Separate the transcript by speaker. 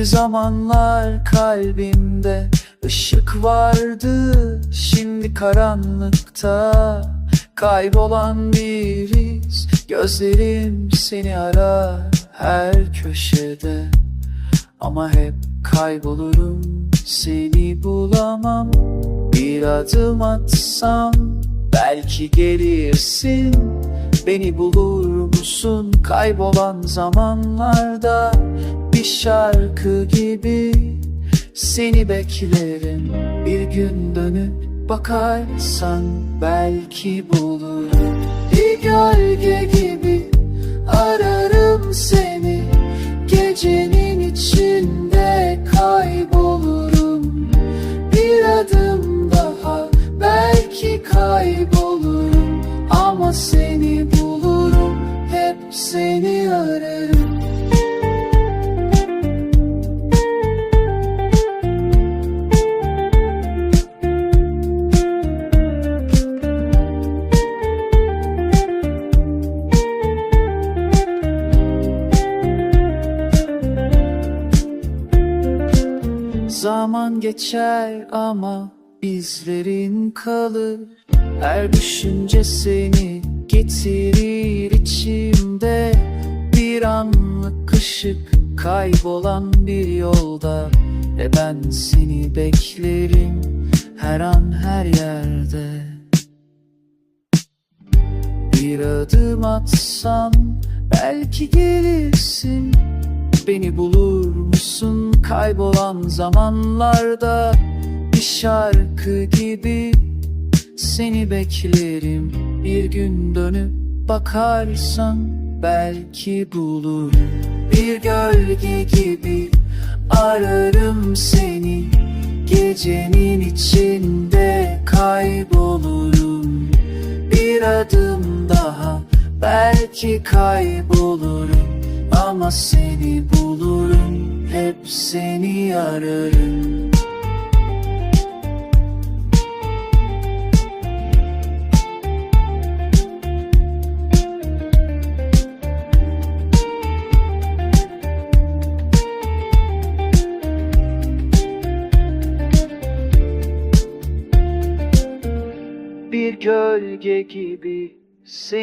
Speaker 1: Bir zamanlar kalbimde ışık vardı. Şimdi karanlıkta kaybolan bir iz Gözlerim seni arar her köşede. Ama hep kaybolurum seni bulamam. Bir adım atsam belki gelirsin. Beni bulur musun kaybolan zamanlarda Bir şarkı gibi. Seni beklerim Bir gün dönüp bakarsan belki bulurum Bir gölge gibi ararım seni Gecenin içinde kaybolurum. Bir adım daha belki kaybolurum Ama seni seni ararım. Zaman geçer ama izlerin kalır. Her düşünce seni getirir içimde Bir anlık ışık kaybolan bir yolda. Ve ben seni beklerim her an her yerde. Bir adım atsam belki gelirsin. Beni bulur musun kaybolan zamanlarda? Bir şarkı gibi seni beklerim. Bir gün dönüp bakarsan belki bulurum Bir gölge gibi ararım seni. Gecenin içinde kaybolurum. Bir adım daha belki kaybolurum. Ama seni bulurum hep seni ararım gölge gibi seni